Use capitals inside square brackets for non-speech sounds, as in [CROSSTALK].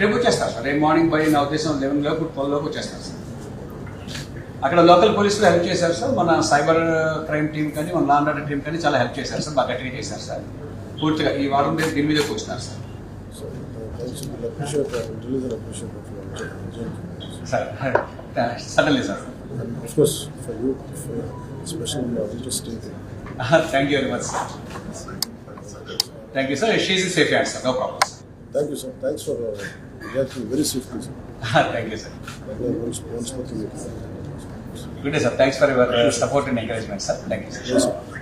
రేపు వచ్చేస్తారు సార్. రేపు మార్నింగ్ బై నా ఉద్దేశం లెవెన్ లోపు ట్వెల్వ్ వచ్చేస్తారు సార్. అక్కడ లోకల్ పోలీసులు హెల్ప్ చేశారు సార్. మన సైబర్ క్రైమ్ టీం కానీ మన లాండ్ ఆర్డర్ టీం కానీ చాలా హెల్ప్ చేశారు సార్. బాగా గట్టిగా చేశారు సార్. పూర్తిగా ఈ వారం రేపు దీని మీద కూర్చున్నారు sir. So thanks sir. Suddenly sir thank you very much sir thank you sir she's safe Thank you, sir. Thanks for uh, reacting very swiftly, sir. [LAUGHS] Ah, thank you, sir. Thank you. Once, once Good day, sir. Thanks for your uh, support and encouragement, sir. Thank you, sir. Yes, sir.